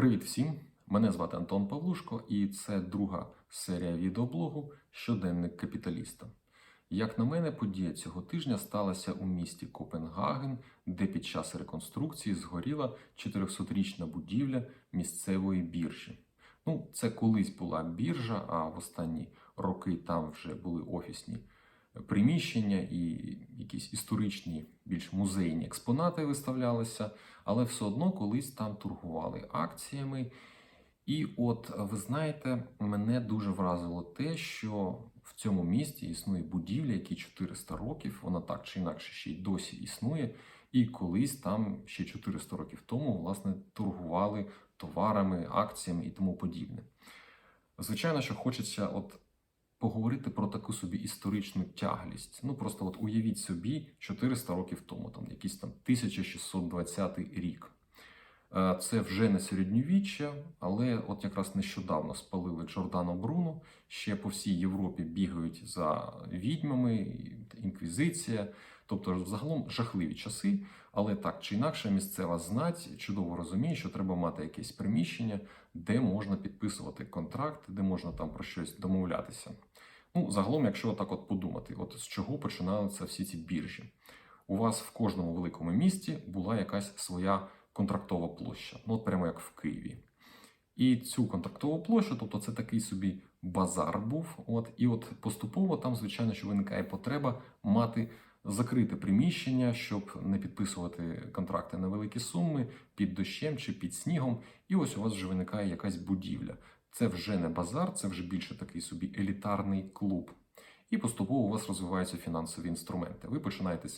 Привіт всім! Мене звати Антон Павлушко, і це друга серія відеоблогу Щоденник капіталіста. Як на мене, подія цього тижня сталася у місті Копенгаген, де під час реконструкції згоріла 400-річна будівля місцевої біржі. Ну, це колись була біржа, а в останні роки там вже були офісні приміщення і якісь історичні, більш музейні експонати виставлялися, але все одно колись там торгували акціями. І от ви знаєте, мене дуже вразило те, що в цьому місті існує будівля, якій 400 років, вона так чи інакше ще й досі існує. І колись там ще 400 років тому власне торгували товарами, акціями і тому подібне. Звичайно, що хочеться от поговорити про таку собі історичну тяглість. Ну просто от уявіть собі 400 років тому, там якийсь там 1620 рік. Е, Це вже не середньовіччя, але от якраз нещодавно спалили Джордано Бруно. Ще по всій Європі бігають за відьмами, інквізиція. Тобто, загалом жахливі часи, але так чи інакше, місцева знать чудово розуміє, що треба мати якесь приміщення, де можна підписувати контракт, де можна там про щось домовлятися. Ну, загалом, якщо так от подумати, от з чого починалися всі ці біржі? У вас в кожному великому місті була якась своя контрактова площа, ну от прямо як в Києві. І цю контрактову площу, тобто це такий собі базар був. От, і от поступово там, звичайно, що виникає потреба мати закрите приміщення, щоб не підписувати контракти на великі суми під дощем чи під снігом. І ось у вас вже виникає якась будівля. Це вже не базар, це вже більше такий собі елітарний клуб. І поступово у вас розвиваються фінансові інструменти. Ви починаєте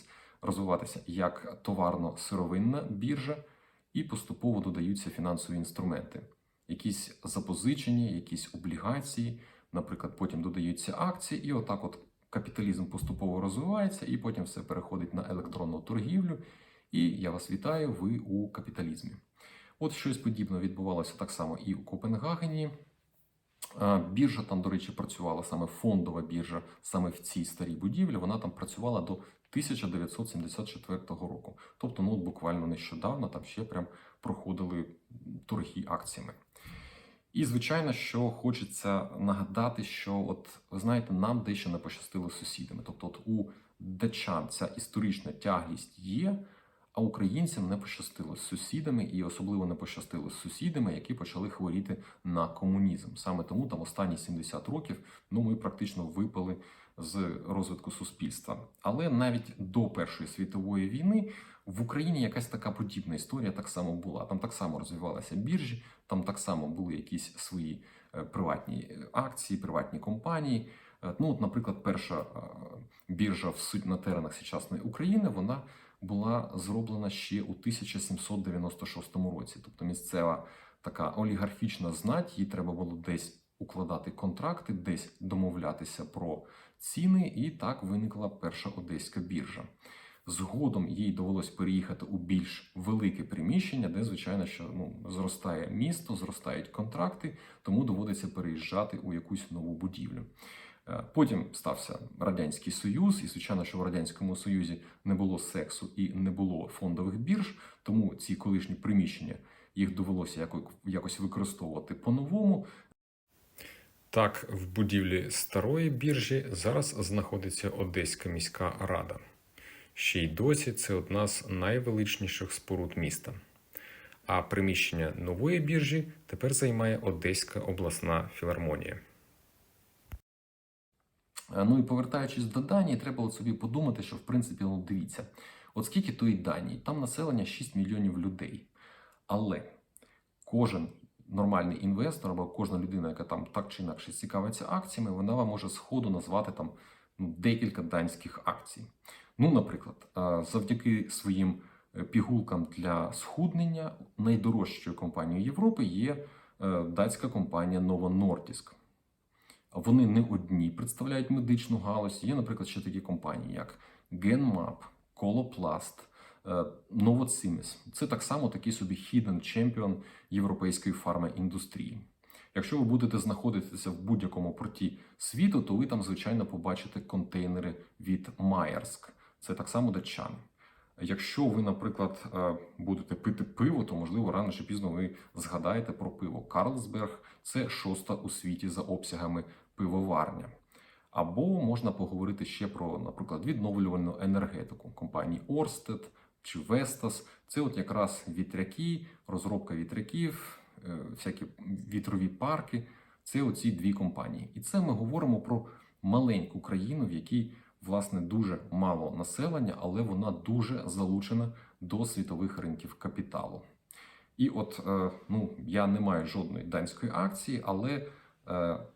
розвиватися як товарно-сировинна біржа, і поступово додаються фінансові інструменти. Якісь запозичення, якісь облігації, наприклад, потім додаються акції, і отак от капіталізм поступово розвивається, і потім все переходить на електронну торгівлю. І я вас вітаю, ви у капіталізмі. От щось подібне відбувалося так само і у Копенгагені. Біржа там, до речі, працювала саме фондова біржа, саме в цій старій будівлі. Вона там працювала до 1974 року. Тобто, ну буквально нещодавно там ще прям проходили торги акціями. І, звичайно, що хочеться нагадати, що, от ви знаєте, нам дещо не пощастило з сусідами. Тобто, от у датчан ця історична тяглість є, а українцям не пощастило з сусідами, і особливо не пощастило з сусідами, які почали хворіти на комунізм. Саме тому там останні 70 років ну ми практично випали з розвитку суспільства. Але навіть до Першої світової війни в Україні якась така подібна історія так само була. Там так само розвивалися біржі, там так само були якісь свої е, приватні акції, приватні компанії. Е, Ну, от, наприклад, перша е, біржа в суть на теренах сучасної України вона була зроблена ще у 1796 році. Тобто місцева така олігархічна знать, їй треба було десь укладати контракти, десь домовлятися про ціни, і так виникла перша одеська біржа. Згодом їй довелось переїхати у більш велике приміщення, де, звичайно, що ну, зростає місто, зростають контракти, тому доводиться переїжджати у якусь нову будівлю. Е, Потім стався радянський союз, і звичайно, що в радянському союзі не було сексу і не було фондових бірж, тому ці колишні приміщення їх довелося якось використовувати по-новому. Так, в будівлі старої біржі зараз знаходиться Одеська міська рада. Ще й досі це одна з найвеличніших споруд міста. А приміщення нової біржі тепер займає Одеська обласна філармонія. Е, Ну і повертаючись до Данії, треба от собі подумати, що в принципі, ну дивіться, от скільки тої Данії, там населення 6 мільйонів людей. Але кожен нормальний інвестор або кожна людина, яка там так чи інакше цікавиться акціями, вона вам може сходу назвати там ну, декілька данських акцій. Ну, наприклад, е, завдяки своїм е, пігулкам для схуднення найдорожчою компанією Європи є датська компанія Novo Nordisk. Вони не одні представляють медичну галузь. Є, наприклад, ще такі компанії, як GenMap, Coloplast, Novozymes. Це так само такий собі hidden champion європейської фармаіндустрії. Якщо ви будете знаходитися в будь-якому порті світу, то ви там, звичайно, побачите контейнери від Майерськ. Це так само датчани. Якщо ви, наприклад, е, будете пити пиво, то можливо рано чи пізно ви згадаєте про пиво. Карлсберг це шоста у світі за обсягами пивоварня. Або можна поговорити ще про, наприклад, відновлювальну енергетику компанії Оrsted чи Vestas. Це от якраз вітряки, розробка вітряків, е, всякі вітрові парки. Це оці дві компанії. І це ми говоримо про маленьку країну, в якій власне дуже мало населення, але вона дуже залучена до світових ринків капіталу. І от е, ну я не маю жодної данської акції, але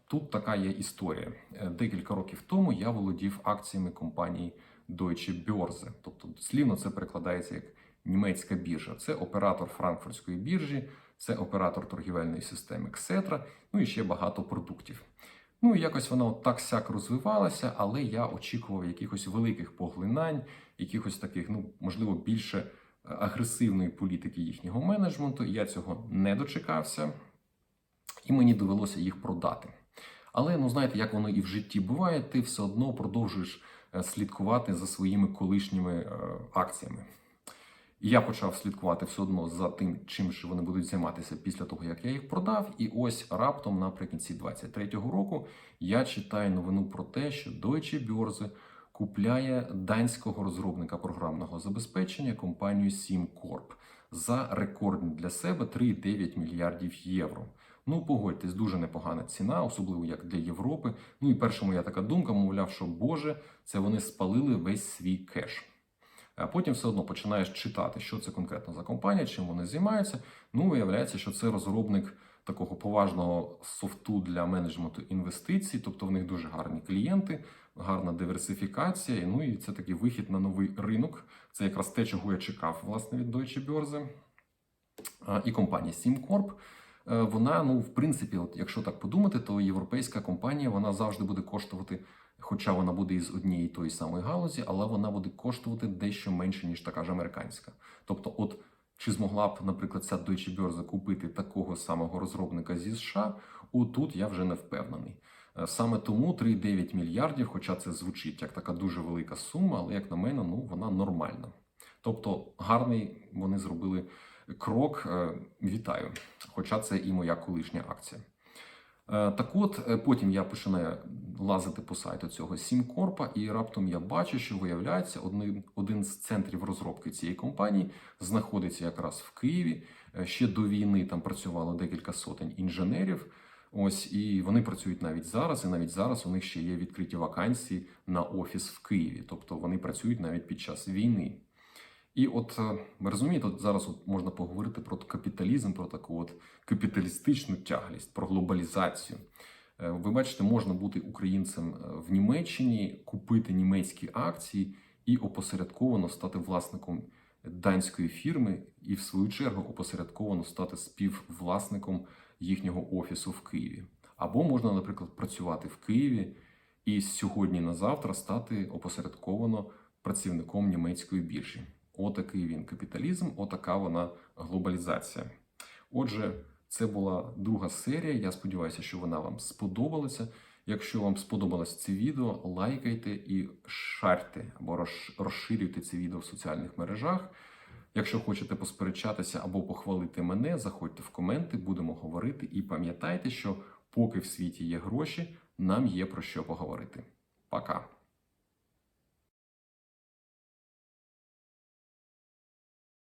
тут така є історія. Е, Декілька років тому я володів акціями компанії Deutsche Börse. Тобто, дослівно це перекладається як німецька біржа. Це оператор франкфуртської біржі, це оператор торгівельної системи Ксетра, ну і ще багато продуктів. Ну і якось вона так сяк розвивалася, але я очікував якихось великих поглинань, якихось таких, ну можливо, більше е, агресивної політики їхнього менеджменту. Я цього не дочекався, і мені довелося їх продати. Але ну знаєте, як воно і в житті буває, ти все одно продовжуєш е, слідкувати за своїми колишніми е, акціями. І я почав слідкувати все одно за тим, чим ж вони будуть займатися після того, як я їх продав. І ось раптом, наприкінці 23-го року, я читаю новину про те, що Deutsche Börse купляє данського розробника програмного забезпечення компанію SimCorp за рекордні для себе 3,9 мільярдів євро. Ну, погодьтесь, дуже непогана ціна, особливо як для Європи. Ну і перша моя така думка, мовляв, що Боже, це вони спалили весь свій кеш. А потім все одно починаєш читати, що це конкретно за компанія, чим вони займаються. Ну, виявляється, що це розробник такого поважного софту для менеджменту інвестицій, тобто в них дуже гарні клієнти, гарна диверсифікація. Ну і це такий вихід на новий ринок. Це якраз те, чого я чекав власне від Deutsche Börse. І компанія SimCorp. Е, Вона, ну, в принципі, от якщо так подумати, то європейська компанія вона завжди буде коштувати хоча вона буде із однієї тої самої галузі, але вона буде коштувати дещо менше, ніж така ж американська. Тобто, от чи змогла б, наприклад, ця Deutsche Börse купити такого самого розробника зі США, отут я вже не впевнений. Е, Саме тому 3,9 мільярдів, хоча це звучить як така дуже велика сума, але як на мене, ну вона нормальна. Тобто, гарний вони зробили крок. е, Вітаю. Хоча це і моя колишня акція. Е, Так от, е, потім я починаю лазити по сайту цього Сімкорпа, і раптом я бачу, що виявляється, один, один з центрів розробки цієї компанії знаходиться якраз в Києві. Ще до війни там працювало декілька сотень інженерів. Ось і вони працюють навіть зараз, і навіть зараз у них ще є відкриті вакансії на офіс в Києві. Тобто вони працюють навіть під час війни. І от е, ви розумієте, от зараз от можна поговорити про капіталізм, про таку от капіталістичну тяглість, про глобалізацію. Е, Ви бачите, можна бути українцем е, в Німеччині, купити німецькі акції і опосередковано стати власником данської фірми, і в свою чергу опосередковано стати співвласником їхнього офісу в Києві. Або можна, наприклад, працювати в Києві і з сьогодні на завтра стати опосередковано працівником німецької біржі. Отакий він капіталізм, отака вона глобалізація. Отже, це була друга серія. Я сподіваюся, що вона вам сподобалася. Якщо вам сподобалось це відео, лайкайте і шарте або розширюйте це відео в соціальних мережах. Якщо хочете посперечатися або похвалити мене, заходьте в коменти, будемо говорити. І пам'ятайте, що поки в світі є гроші, нам є про що поговорити. Пока!